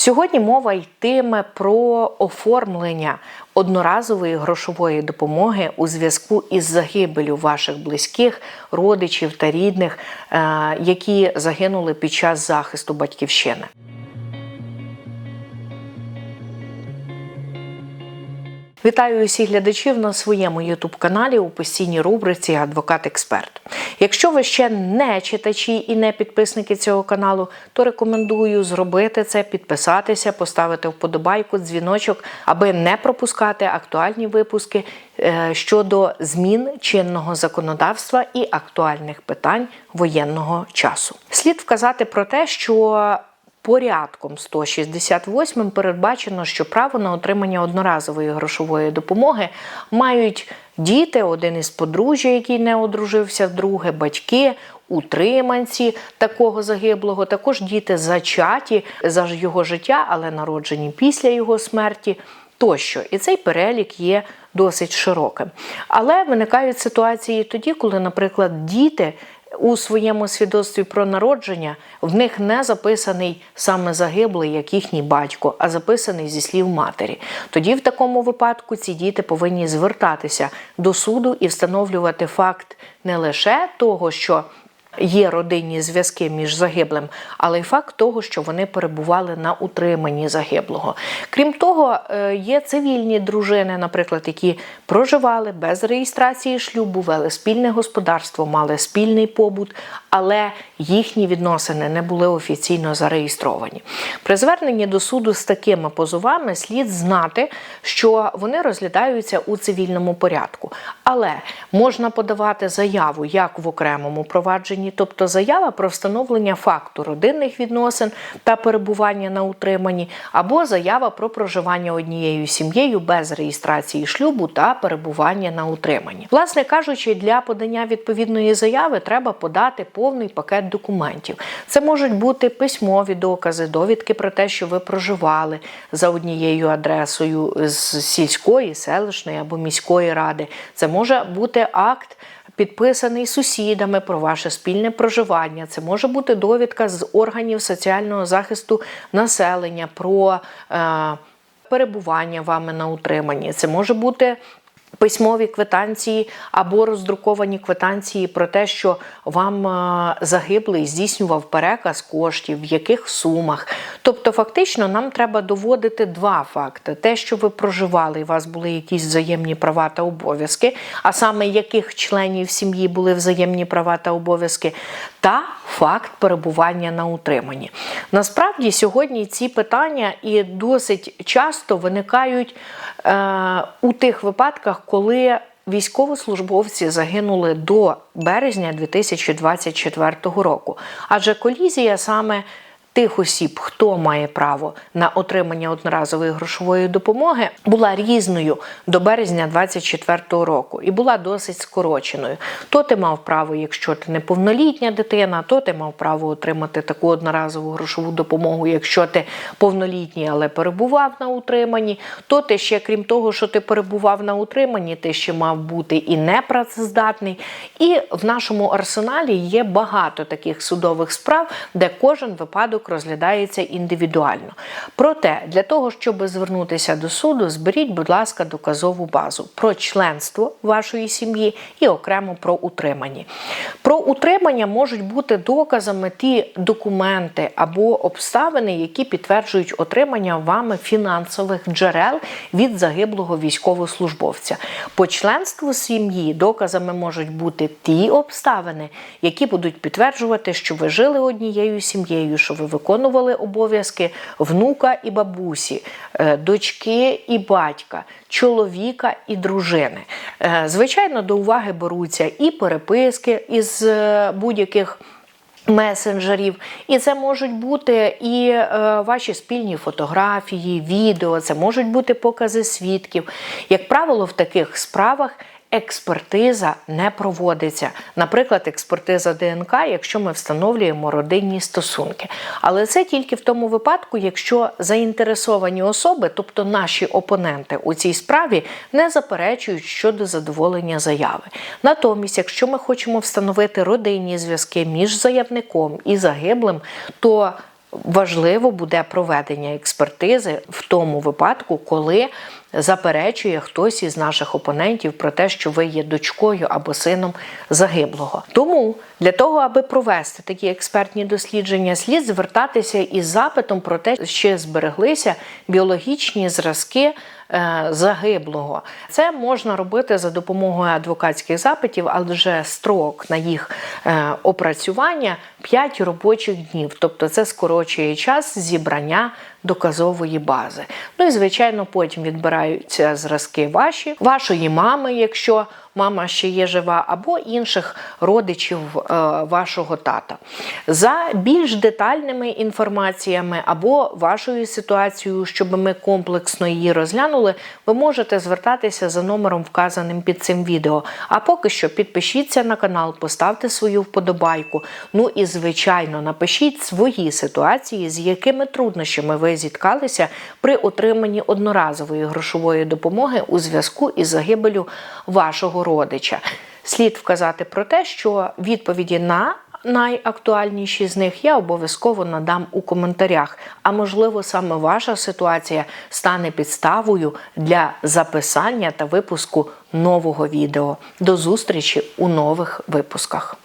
Сьогодні мова йтиме про оформлення одноразової грошової допомоги у зв'язку із загибелю ваших близьких, родичів та рідних, е, які загинули під час захисту батьківщини. Вітаю усіх глядачів на своєму ютуб-каналі у постійній рубриці Адвокат-Експерт. Якщо ви ще не читачі і не підписники цього каналу, то рекомендую зробити це, підписатися, поставити вподобайку, дзвіночок, аби не пропускати актуальні випуски е, щодо змін чинного законодавства і актуальних питань воєнного часу. Слід вказати про те, що Порядком 168 передбачено, що право на отримання одноразової грошової допомоги мають діти, один із подружжя, який не одружився, друге батьки, утриманці такого загиблого, також діти зачаті за його життя, але народжені після його смерті. Тощо, і цей перелік є досить широким. Але виникають ситуації тоді, коли, наприклад, діти у своєму свідоцтві про народження в них не записаний саме загиблий, як їхній батько, а записаний зі слів матері. Тоді, в такому випадку, ці діти повинні звертатися до суду і встановлювати факт не лише того, що Є родинні зв'язки між загиблим, але й факт того, що вони перебували на утриманні загиблого. Крім того, е, є цивільні дружини, наприклад, які проживали без реєстрації шлюбу, вели спільне господарство, мали спільний побут, але їхні відносини не були офіційно зареєстровані. При зверненні до суду з такими позовами слід знати, що вони розглядаються у цивільному порядку, але можна подавати заяву як в окремому провадженні, тобто заява про встановлення факту родинних відносин та перебування на утриманні, або заява про проживання однією сім'єю без реєстрації шлюбу та перебування на утриманні. Власне кажучи, для подання відповідної заяви треба подати повний пакет документів. Це можуть бути письмові докази, довідки про те, що ви проживали за однією адресою з сільської, селищної або міської ради. Це може бути акт. Підписаний сусідами про ваше спільне проживання. Це може бути довідка з органів соціального захисту населення про е, перебування вами на утриманні. Це може бути письмові квитанції або роздруковані квитанції про те, що вам е, загиблий здійснював переказ коштів, в яких сумах. Тобто, фактично, нам треба доводити два факти: те, що ви проживали, і у вас були якісь взаємні права та обов'язки, а саме яких членів сім'ї були взаємні права та обов'язки, та факт перебування на утриманні. Насправді, сьогодні ці питання і досить часто виникають е, у тих випадках, коли військовослужбовці загинули до березня 2024 року. Адже колізія саме тих осіб, хто має право на отримання одноразової грошової допомоги, була різною до березня 2024 року і була досить скороченою. То ти мав право, якщо ти неповнолітня дитина, то ти мав право отримати таку одноразову грошову допомогу, якщо ти повнолітній, але перебував на утриманні, то ти ще, крім того, що ти перебував на утриманні, ти ще мав бути і непрацездатний. І в нашому арсеналі є багато таких судових справ, де кожен випадок випадок розглядається індивідуально. Проте, для того, щоб звернутися до суду, зберіть, будь ласка, доказову базу про членство вашої сім'ї і окремо про утримання. Про утримання можуть бути доказами ті документи або обставини, які підтверджують отримання вами фінансових джерел від загиблого військовослужбовця. По членству сім'ї доказами можуть бути ті обставини, які будуть підтверджувати, що ви жили однією сім'єю, що ви виконували обов'язки внука і бабусі, е, дочки і батька, чоловіка і дружини. Е, звичайно, до уваги беруться і переписки із е, будь-яких. Месенджерів, і це можуть бути і е, ваші спільні фотографії, відео, це можуть бути покази свідків. Як правило, в таких справах експертиза не проводиться. Наприклад, експертиза ДНК, якщо ми встановлюємо родинні стосунки. Але це тільки в тому випадку, якщо заінтересовані особи, тобто наші опоненти у цій справі, не заперечують щодо задоволення заяви. Натомість, якщо ми хочемо встановити родинні зв'язки між заявником і загиблим, то важливо буде проведення експертизи в тому випадку, коли заперечує хтось із наших опонентів про те, що ви є дочкою або сином загиблого. Тому для того, аби провести такі експертні дослідження, слід звертатися із запитом про те, чи збереглися біологічні зразки загиблого. Це можна робити за допомогою адвокатських запитів, адже строк на їх е, опрацювання 5 робочих днів, тобто це скорочує час зібрання доказової бази. Ну і звичайно, потім відбираються зразки ваші, вашої мами, якщо мама ще є жива, або інших родичів е, вашого тата. За більш детальними інформаціями або вашою ситуацією, щоб ми комплексно її розглянули, ви можете звертатися за номером, вказаним під цим відео. А поки що підпишіться на канал, поставте свою вподобайку. Ну і звичайно, напишіть свої ситуації, з якими труднощами ви зіткалися при отриманні одноразової грошової допомоги у зв'язку із загибелю вашого родича. Слід вказати про те, що відповіді на найактуальніші з них я обов'язково надам у коментарях. А можливо, саме ваша ситуація стане підставою для записання та випуску нового відео. До зустрічі у нових випусках.